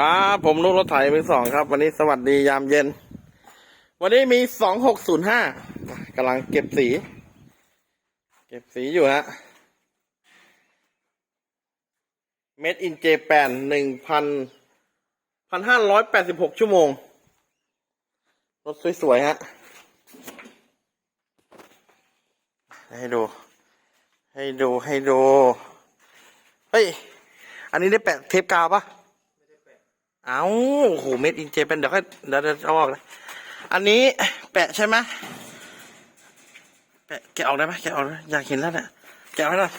ครับ ผมนุกรถไถมือสองครับ วันนี้สวัสดียามเย็น วันนี้มีสองหกศูนย์ห้ากำลังเก็บสี เก็บสีอยู่ฮะเม็ดอินเจแปนหนึ่งพันพันห้าร้อยแปดสิบหกชั่วโมง รถสวย ๆ ฮะ ให้ดู ให้ดูให้ดู เฮ้ย อันนี้ได้แปะเทปกาวปะไม่ได้แปะ เอาโอ้โหเม็ดอินเจเป็นเดี๋ยวค่อยเดี๋ยวเดี๋ยวเอาออกเลยอันนี้แปะใช่ไหมแปะแกะออกได้ไหมแกะออกได้อยากเห็นแล้วเนี่ยแกะไว้หน่อย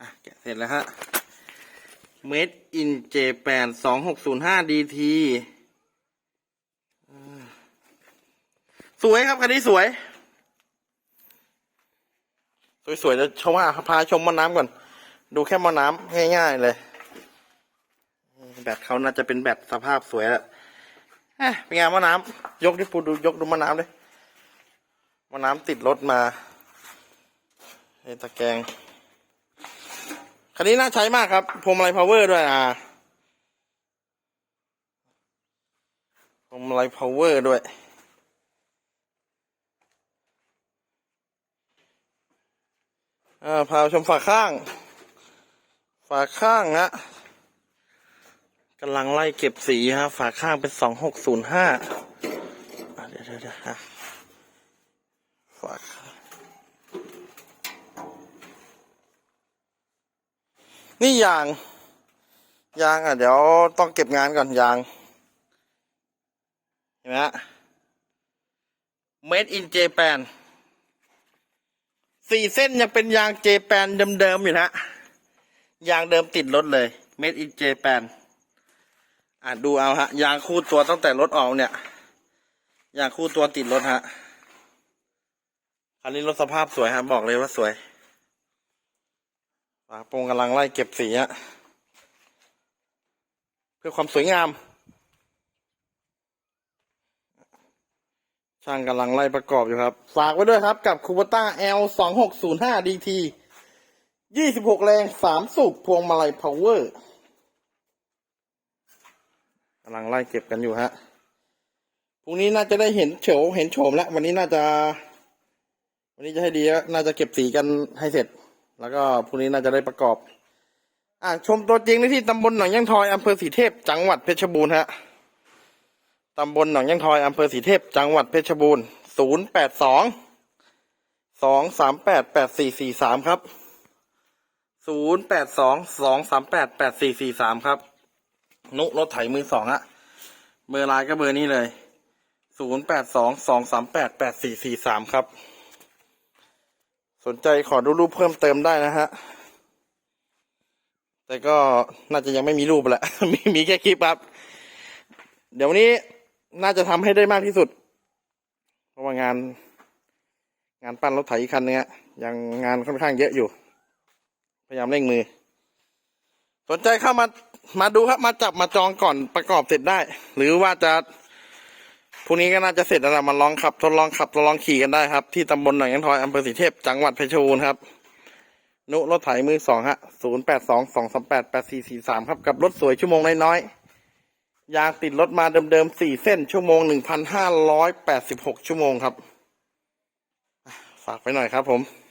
อะแกะเสร็จแล้วฮะ Made in Japan สองหกศูนย์ห้า DT อืมสวยครับคันนี้สวย สวยๆจะชมว่าพาชมมอน้ำก่อน ดูแค่มอน้ำง่ายๆเลย แบตเขาน่าจะเป็นแบตสภาพสวยแล้วเอ๊ะเป็นไงมอน้ำยกดิปูดูยกดูมอน้ำเลยมอน้ำติดรถมาไอ้ตะแกรงคันนี้น่าใช้มากครับพวงมาลัยพาวเวอร์ด้วยอะพวงมาลัยพาวเวอร์ด้วยอ่าพาชมฝาข้าง ฝาข้างฮะ กำลังไล่เก็บสีฮะฝาข้างเป็นสองหกศูนย์ห้าเดี๋ยวเดี๋ยวเดี๋ยวฝาข้างนี่ยาง ยางอะ เดี๋ยวต้องเก็บงานก่อนยาง เห็นไหมฮะ Made in Japan สี่เส้นยังเป็นยางเจแปนเดิมๆอยู่นะ ยางเดิมติดรถเลย Made in Japan อะดูเอาฮะ ยางคู่ตัวตั้งแต่รถออกเนี่ย ยางคู่ตัวติดรถฮะ คันนี้รถสภาพสวยฮะ บอกเลยว่าสวยฝาโปรงกำลังไล่เก็บสีฮะ เพื่อความสวยงาม ช่างกำลังไล่ประกอบอยู่ครับ ฝากไว้ด้วยครับกับคู b ต้า L สองหกศูนย์ห้า DT ยี่สิบหกแรงสามสูบพวงมาลัยพาวเวอร์ำลังไล่เก็บกันอยู่ฮะพรุ่งนี้น่าจะได้เห็นเฉวเห็นโฉมแล้ว วันนี้น่าจะ วันนี้จะให้ดีน่าจะเก็บสีกันให้เสร็จ แล้วก็พรุ่งนี้น่าจะได้ประกอบ อะชมตัวจริงได้ที่ตำบลหนองยังทอยอำเภอสีเทพจังหวัดเพชรบูรณ์ฮะตำบลหนองยังทอยอำเภอสีเทพจังหวัดเพชรบูรณ์ศูนย์แปดสองสองสามแปดแปดสี่สี่สามครับศูนย์แปดสองสองสามแปดแปดสี่สี่สามครับ นุรถไถมือสองฮะเบอร์ไลน์ก็เบอร์นี้เลยศูนย์แปดสองสองสามแปดแปดสี่สี่สามครับ สนใจขอดูรูปเพิ่มเติมได้นะฮะ แต่ก็น่าจะยังไม่มีรูปแหละ มีมีแค่คลิปครับ เดี๋ยววันนี้น่าจะทำให้ได้มากที่สุด เพราะว่างาน งานปั้นรถไถคันเนี้ยยังงานค่อนข้างเยอะอยู่ พยายามเร่งมือ สนใจเข้ามามาดูครับมาจับมาจองก่อนประกอบเสร็จได้ หรือว่าจะพรุ่งนี้ก็น่าจะเสร็จแล้วมาลองขับทดลองขับทดลองขี่กันได้ครับ ที่ตำบลหนองยังทอยอำเภอสีเทพจังหวัดเพชรบูรณ์ครับ นุรถไถมือสองฮะศูนย์แปดสองสองสามแปดแปดสี่สี่สามครับ กับรถสวยชั่วโมงน้อยๆยางติดรถมาเดิมๆสี่เส้นชั่วโมงหนึ่งพันห้าร้อยแปดสิบหกชั่วโมงครับ ฝากไปหน่อยครับผม